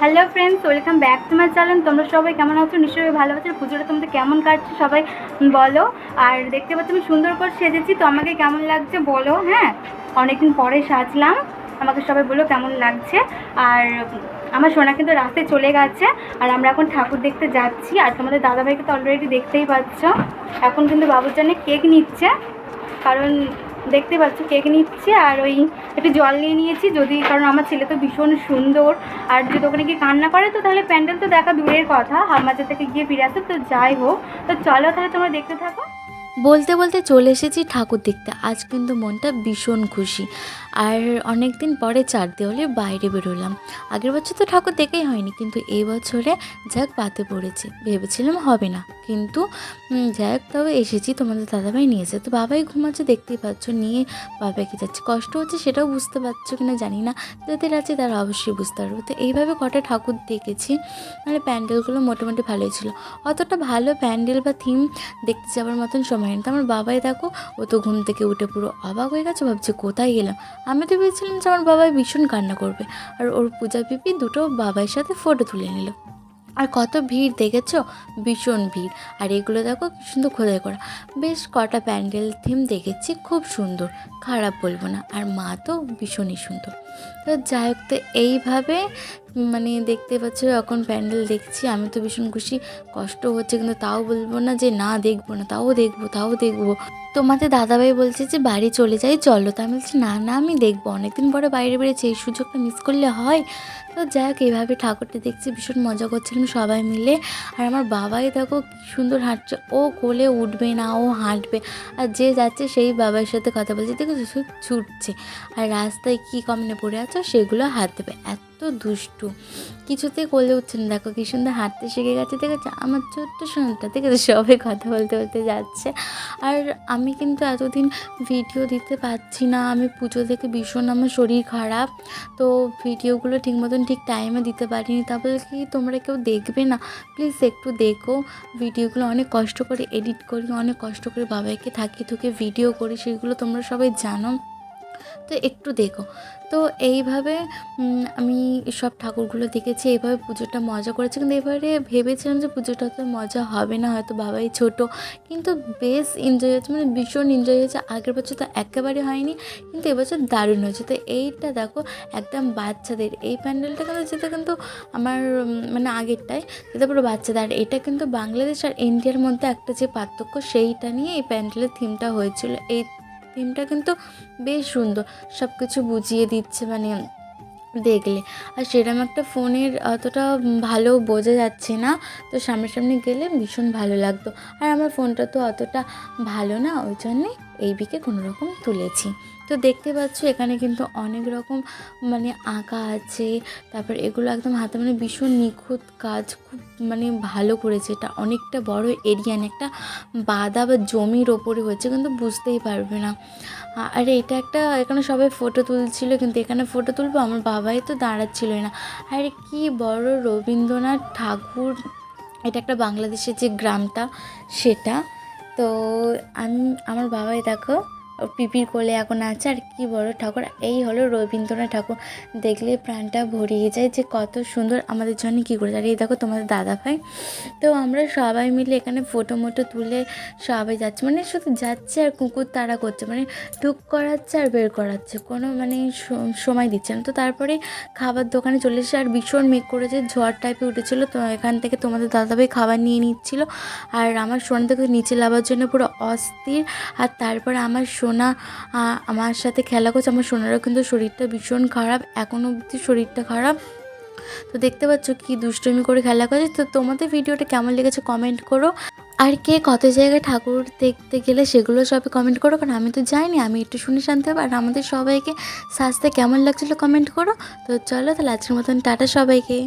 Hello friends welcome back to my channel তোমরা সবাই কেমন আছো? নিশ্চয়ই ভালো আছো। পুজোটা তোমাদের কেমন কাটছে সবাই বলো। আর দেখতে পাচ্ছ আমি সুন্দর করে সেজেছি, তো আমাকে কেমন লাগছে বলো হ্যাঁ? অনেকদিন পরে সাজলাম। আমাকে সবাই বলো কেমন লাগছে। আর আমার সোনা কিন্তু রাস্তায় চলে গেছে। আর আমরা এখন ঠাকুর দেখতে যাচ্ছি। আর তোমাদের দাদাভাইকে তো অলরেডি দেখতেই পাচ্ছ। এখন কিন্তু বাবুর জন্য কেক নিচ্ছে। কারণ দেখতে পাচ্ছ কেক নিচ্ছে আর ওই একটু জল নিয়ে নিয়েছি। যদি, কারণ আমার ছেলে তো ভীষণ সুন্দর। আর যদি ওখানে গিয়ে কান্না করে, তো তাহলে প্যান্ডেল তো দেখা দূরের কথা। হামাজার থেকে গিয়ে ফিরে আসে তো যাই হোক। তো চলো তাহলে তোমরা দেখতে থাকো। বলতে বলতে চলে এসেছি ঠাকুর দেখতে। আজ কিন্তু মনটা ভীষণ খুশি। আর অনেক দিন পরে চার দেওয়ালের বাইরে বেরোলাম। আগের বছর তো ঠাকুর দেখেই হয়নি, কিন্তু এই বছরে যাক পাতে পড়েছে। ভেবেছিলাম হবে না, কিন্তু যাক, তবে এসেছি তোমাদের দাদাভাই নিয়েছে তো বাবাই ঘুমাচ্ছে, দেখতেই পাচ্ছ, নিয়ে বাবাকে যাচ্ছে। কষ্ট হচ্ছে সেটাও বুঝতে পারছ কিনা জানি না, যাদের আছে তারা অবশ্যই বুঝতে পারবে। তো এইভাবে কটা ঠাকুর দেখেছি মানে প্যান্ডেলগুলো মোটামুটি ভালোই ছিল। অতটা ভালো প্যান্ডেল বা থিম দেখতে যাওয়ার মতন সময় নেই তো আমার বাবাই দেখো, ও তো ঘুম থেকে উঠে পুরো অবাক হয়ে গেছে, ভাবছে কোথায় গেলাম। আমি তো ভেবেছিলাম যে আমার বাবাই ভীষণ কান্না করবে। আর ওর পূজা পিপি দুটো বাবার সাথে ফটো তুলে নিল। আর কত ভিড় দেখেছ? ভীষণ ভিড়। আর এগুলো দেখো কি সুন্দর খোদাই করা। বেশ কটা প্যান্ডেল থিম দেখেছি, খুব সুন্দর। খারাপ বলব না। আর মা তো ভীষণই সুন্দর। তো যাই হোক, তো এইভাবে মানে দেখতে পাচ্ছ, এখন প্যান্ডেল দেখছি। আমি তো ভীষণ খুশি। কষ্ট হচ্ছে, কিন্তু তাও বলব না যে না দেখব না, তাও দেখব তাও দেখব। তোমাদের দাদাভাই বলছে যে, বাড়ি চলে যাই, চলো। তা আমি বলছি, না না, আমি দেখব। অনেকদিন পরে বাইরে বেরিয়েছি, এই সুযোগটা মিস করলে হয়। তো যাই হোক এইভাবে ঠাকুরটা দেখছি, ভীষণ মজা করছিলাম সবাই মিলে। আর আমার বাবাই দেখো, কি সুন্দর হাঁটছে। ও কোলে উঠবে না, ও হাঁটবে। আর যে যাচ্ছে, সেই বাবার সাথে কথা বলছে। দেখো ছুটছে। আর রাস্তায় কী কমনে পড়ে আছো, সেগুলো হাত দেবে এত দুষ্টু। কিছুতেই কোলে উঠছে না। দেখো কি সুন্দর হাঁটতে শিখে গেছে। দেখেছ? আমার ছোট্ট সোনাটা। দেখেছ? সবাই কথা বলতে বলতে যাচ্ছে। আর আমি কিন্তু এতদিন ভিডিও দিতে পারছি না। আমি পুজো থেকে ভীষণ আমার শরীর খারাপ। তো ভিডিওগুলো ঠিক মতন ঠিক টাইমে দিতে পারিনি। তা বলে কি তোমরা কেউ দেখবে না? প্লিজ একটু দেখো। ভিডিওগুলো অনেক কষ্ট করে এডিট করি। অনেক কষ্ট করে বাবাকে থাকি থুকে ভিডিও করি। সেগুলো তোমরা সবাই জানো। তো একটু দেখো। তো এইভাবে আমি সব ঠাকুরগুলো দেখেছি, এইভাবে পুজোটা মজা করেছি। কিন্তু এবারে ভেবেছিলাম যে পুজোটা তো মজা হবে না, হয়তো বাবাই ছোট। কিন্তু বেশ এনজয় হয়েছে মানে ভীষণ এনজয় হয়েছে। আগের বছর তো একেবারে হয়নি, কিন্তু এবছর দারুণ হয়েছে। তো এইটা দেখো, একদম বাচ্চাদের। এই প্যান্ডেলটা কিন্তু যেটা কিন্তু আমার মানে আগেরটাই। যেটা পুরো বাচ্চাদের। আর এটা কিন্তু বাংলাদেশ আর ইন্ডিয়ার মধ্যে একটা যে পার্থক্য, সেইটা নিয়ে এই প্যান্ডেলের থিমটা হয়েছিল। এই থিমটা কিন্তু বেশ সুন্দর। সব কিছু বুঝিয়ে দিচ্ছে মানে দেখলে। আর সেরকম একটা ফোনের অতটা ভালো বোঝা যাচ্ছে না। তো সামনাসামনি গেলে ভীষণ ভালো লাগতো। আর আমার ফোনটা তো অতটা ভালো না, ওই জন্যে এই বিকে কোনো রকম তুলেছি। তো দেখতে পাচ্ছ এখানে কিন্তু অনেক রকম মানে আঁকা আছে, তারপর এগুলো একদম হাতে মানে ভীষণ নিখুঁত কাজ, খুব মানে ভালো করেছে। এটা অনেকটা বড় এরিয়া একটা বাদা বা জমির ওপরে হয়েছে, কিন্তু বুঝতেই পারবে না। আর এটা একটা, এখানে সবাই ফটো তুলছিল, কিন্তু এখানে ফটো তুলবো, আমার বাবাই তো দাঁড়াচ্ছিলই না। আর কি বড় রবীন্দ্রনাথ ঠাকুর, এটা একটা বাংলাদেশের যে গ্রামটা, সেটা তো আমি আমার বাবাই দেখো পিপির কোলে এখন আছে, আর কি বড় ঠাকুর। এই হলো রবীন্দ্রনাথ ঠাকুর। দেখলে প্রাণটা ভরিয়ে যায় যে কত সুন্দর আমাদের জন্য কী করেছে আর এই দেখো তোমাদের দাদা ভাই। তো আমরা সবাই মিলে এখানে ফটো মোটো তুলে সবাই যাচ্ছে। মানে শুধু যাচ্ছে আর কুকুর তাড়া করছে। মানে ঢুক করাচ্ছে আর বের করাচ্ছে। কোনো মানে সময় দিচ্ছে না। তো তারপরে খাবার দোকানে চলে এসে আর ভীষণ মেঘ করেছে। ঝড় টাইপে উঠেছিল। তো এখান থেকে তোমাদের দাদাভাই খাবার নিয়ে নিচ্ছিল। আর আমার সোনা থেকে নিচে লাভার জন্য পুরো অস্থির। আর তারপরে আমার সোনা আমার সাথে খেলা করছে, আমার সোনারও কিন্তু শরীরটা ভীষণ খারাপ এখনও অবধি শরীরটা খারাপ। তো দেখতে পাচ্ছ কি দুষ্টুমি করে খেলা করছে। তো তোমাদের ভিডিওটা কেমন লেগেছে কমেন্ট করো। আর কে কত জায়গায় ঠাকুর দেখতে গেলে সেগুলো সবাই কমেন্ট করো, কারণ আমি তো যাইনি, আমি একটু শুনে শান্তি হবে। আর আমাদের সবাইকে সাজতে কেমন লাগছিল কমেন্ট করো। তো চলো তাহলে আজকের মতন টাটা সবাইকে।